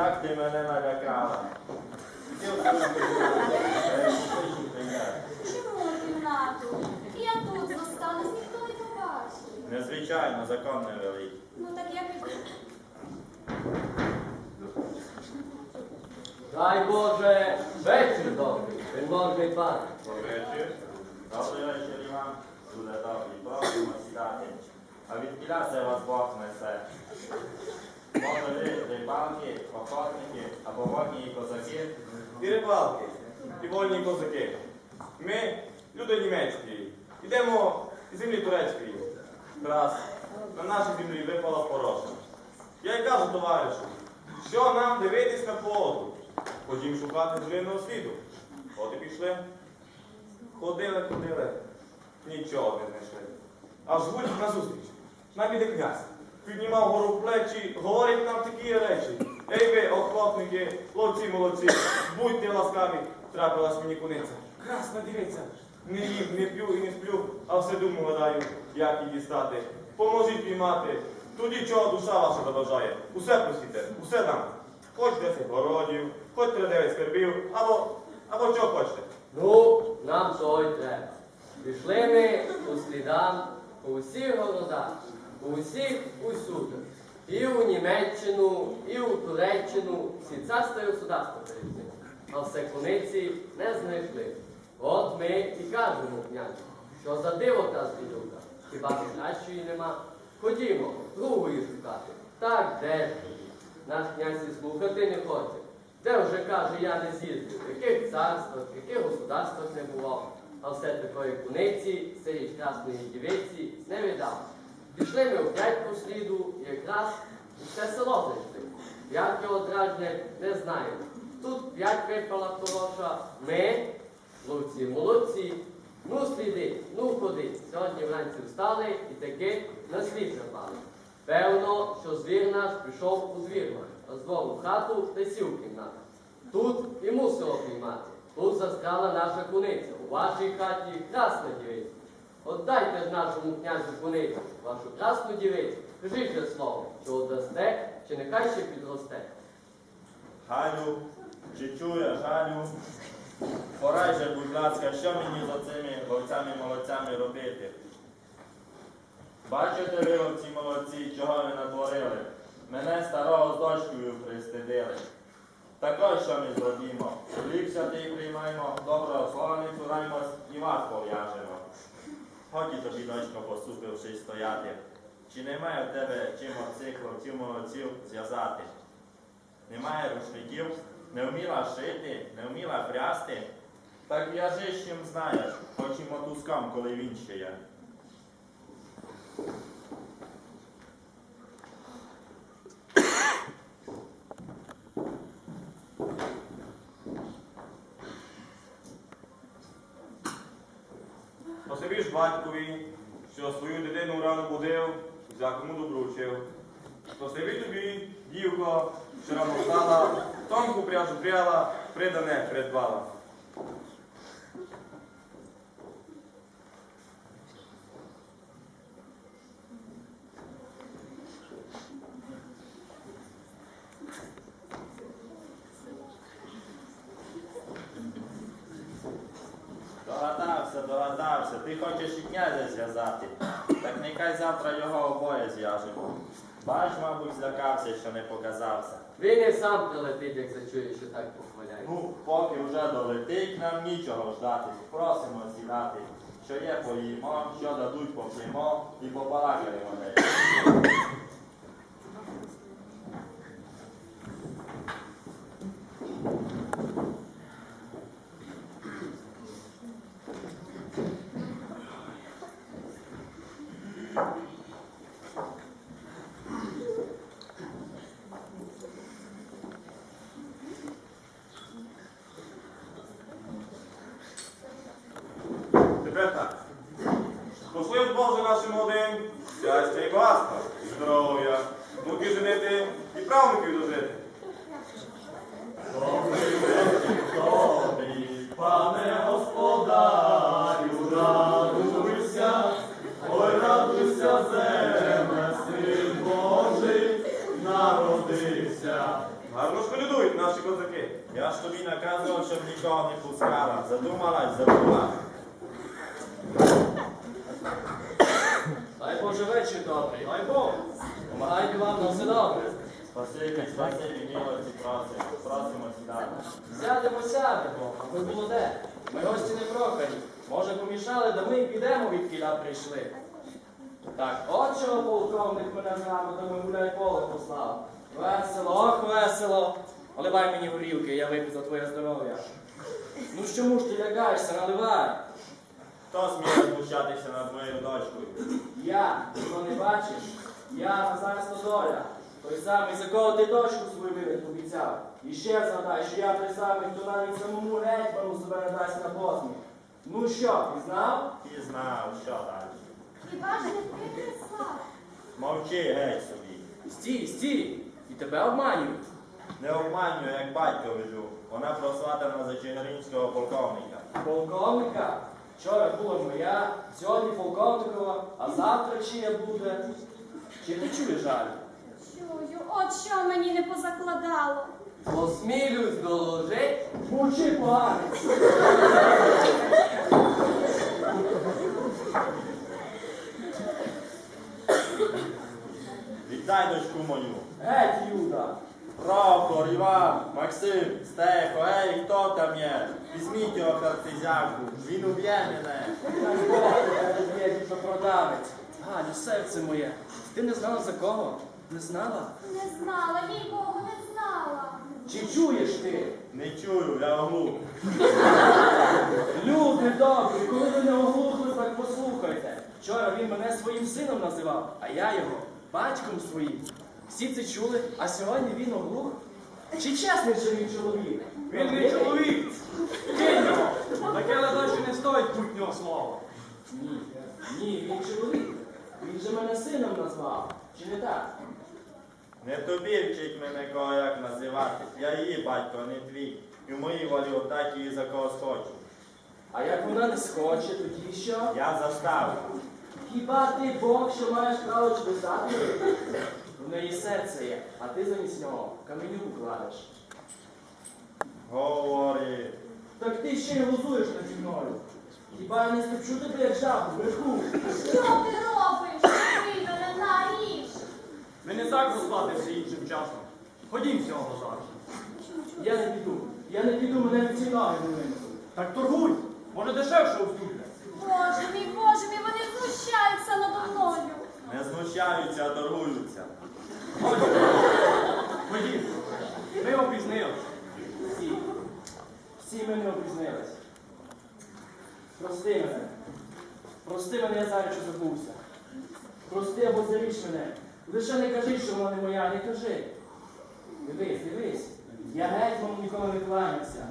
Як ти мене налякала? Чому кімнату? Я тут зостанусь, ніхто не побачить. Незвичайно, закон не великий. Ну так я піду. Дай Боже, вечір добрий, вельможний пане. Добрий вечір. Добрий вечір, Іван. Дуже добрий. Просимо сідати. А від кіля це вас Бог несе. Може ви рибалки, охотники або водні козаки? і рибалки, і вольні козаки. Ми, люди німецькі, йдемо з землі турецької. Раз, на нашій землі випала пороша. Я й кажу товаришу, що нам дивитись на погоду? Ходім шукати звірного світу. От і пішли. Ходили, ходили, нічого не знайшли. Аж гуль на зустріч. Нам князь. Піднімав гору плечі, говорить нам такі речі. Ей ви, охотники, хлопці молодці, будьте ласкаві, трапилась мені куниця. Красна дивіться. Не їм, не п'ю і не сплю, а все думу гадаю, як її дістати. Поможіть піймати. Тоді чого душа ваша забажає. Усе просіте, усе дам. Хоч десять городів, хоч тридев'ять скарбів, або, або що хочете. Ну, нам того й треба. Пішли ми по слідам у всіх городах, у всіх усюди. І у Німеччину, і у Туреччину, всі царства і государства. А все куниці не знайшли. От ми і кажемо князю, що за диво та звідука. Хіба кращої нема? Ходімо, другої шукати. Так де ж? Наш князь і слухати не хоче. Де вже каже, я не з'їздив, в яких царствах, в яких государствах не бував, а все такої куниці, цієї красної дівиці не видав. Пішли ми опять по сліду, якраз все село зайшли. Як його дражне, не знаю. Тут п'ять випала хороша, ми, ловці, молодці, ну сліди, ну ходи. Сьогодні вранці встали і таки на слід напали. Певно, що звір наш пішов у звірну, а з двору хату та сів в кімнату. Тут і мусило піймати. Тут застряла наша куниця. У вашій хаті красна дівиця. Отдайте ж нашому князю куницю, вашу красну дівицю. Кажіть же слово, що одасте, чи нехай ще підросте. Галю, чи чуєш, Галю? Порай же, будь ласка, що мені за цими ловцями-молодцями робити? Бачите ви, ловці молодці, чого ви натворили? Мене старого з дочкою пристидили. Також що ми зробімо? Хліб святий приймаємо, доброго слова не цураймось і вас пов'яжемо. Ході тобі, дочко, поступивши стояти. Чи немає в тебе чим оцих хлопців молодців зв'язати? Немає рушників, не вміла шити, не вміла прясти. Так в'яжи чим знаєш, хоч і мотузкам, коли він ще є. Спасибі ж батькові, що свою дитину рано будив, всякому добру вчив. Спасибі тобі, дівко, що рано встала, тонку пряжу пряла, придане придбала. Ти хочеш і князя зв'язати. Так нехай завтра його обоє зв'яжемо. Бач, мабуть, злякався, що не показався. Він і сам прилетить, як зачує, що так похваляє. Ну, поки вже долетить, нам нічого ждати. Просимо сідати. Що є, поїмо, що дадуть, поп'ємо і побалакаємо нею. вашим молодим щастя і багатства, і здоров'я, муки женити і правників дожити. Тобі, пане господарю, радуйся, ой, радуйся, земле, син Божий, народився. Гарно школюють наші козаки. Я ж тобі наказував, щоб нікого не пускала. Задумалась, задумалась. Боже вечір добрий, дай Бог. Помагайте вам на все добре. Спасибі, спасибі, милості, просимо. Просимо сідати. Сядемо, сядемо, а ви було де? Ми гості не прохані. Може помішали, да ми й підемо від кіля прийшли. Так, от чого полковник мене грамотами гуляй поле послав. Весело, ох, весело. Наливай мені горілки, я вип'ю за твоє здоров'я. Ну чому ж ти лягаєшся, наливай. Хто сміє знущатися над моєю дочкою? Я, ти то не бачиш? Я Назар Стодоля. Той самий, за кого ти дочку свою вивід обіцяв. І ще згадай, що я той самий, хто навіть самому гетьману себе не дасть на посміх. Ну що, пізнав? І знав, що далі. Хіба ж не ти прислав? Мовчи геть собі. Стій, стій! І тебе обманюють. Не обманюю, як батько веду. Вона просватана за Чигиринського полковника. Полковника. Вчора була моя, сьогодні полковникова, а завтра чия буде. Чи ти чуєш жаль? Чую, от що мені не позакладало. Осмілюсь доложить, мучи поганець. Віддай дочку мою. Геть, Юда! Прохор, Іван, Максим, Стехо, ей, хто там є? Візьміть його картизяку, він уб'є мене. Тебе є продавець. Галю, серце моє, ти не знала за кого? Не знала? Не знала, їй Богу, не знала. Чи чуєш ти? Не чую, я оглух. Люди добрі, коли ви не оглухли, так послухайте. Вчора він мене своїм сином називав, а я його батьком своїм. Всі це чули, а сьогодні він оглух. Чи чесний же він чоловік? Він не чоловік! Кинь його! Таке ледаче не стоїть путнього слова. Ні, ні, він чоловік. Він же мене сином назвав. Чи не так? Не тобі вчить мене кого як називати. Я її батько, а не твій. І в моїй волі отдати її за кого схочу. А як вона не схоче, тоді що? Я заставлю. Хіба ти Бог, що маєш право чписати? В неї серце є, а ти замість нього каменю кладеш. Говори. Так ти ще й глузуєш наді мною. Хіба я не стопчу тебе як жабу, бреху? Що ти робиш? Ти мене наріж. Ми не так розплатився іншим часом. Ходім цього зараз. Я не піду. Я не піду, мене від ці ноги не винесуть. Так торгуй! Може дешевше уступне. Боже мій, Не а торгуються. Ходім. Ми опізнилися. Всі. Всі ми не опізнились. Прости мене. Прости мене, я зараз що забувся. Прости або заріж мене. Лише не кажи, що вона не моя, не кажи. Дивись, дивись. Я гетьману ніколи не кланявся.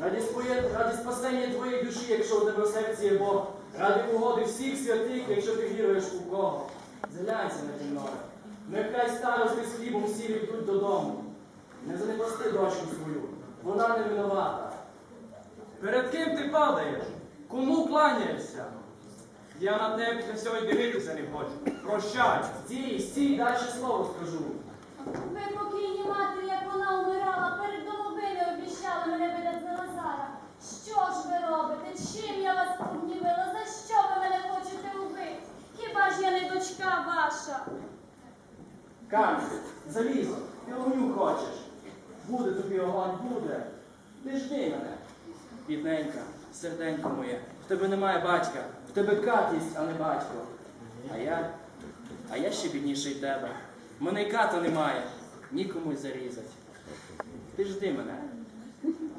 Раді, споє, раді спасення твоєї душі, якщо у тебе серці є Бог. Ради угоди всіх святих, якщо ти віруєш у Бога. Зглянься на мною. Нехай старости з хлібом всі йдуть додому. Не занепасти дочку свою. Вона не винувата. Перед ким ти падаєш? Кому кланяєшся? Я на тебе й дивитися не хочу. Прощай! Стій, стій, далі слово скажу. Ви покійні матері, як вона умирала, перед домовиною обіщали мене видати за Назара. Що ж ви робите? Чим я вас погнівила? За що ви мене хочете убити? Хіба ж я не дочка ваша? Камінь, залізо, ти огню хочеш. Буде тобі огонь, буде. Не жди мене. Бідненька, серденько моє, в тебе немає батька, в тебе катість, а не батько. А я, а я ще бідніший тебе. Мене й ката немає, нікому й зарізать. Ти жди мене.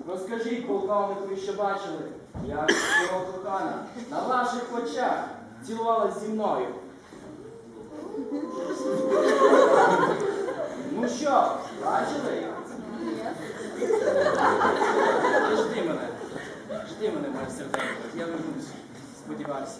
Розкажіть полковнику, що бачили, як його кохана на ваших очах цілувалась зі мною. Ну що, бачили? Жди мене. Жди мене, моє серденько. Я вернусь. Сподівайся.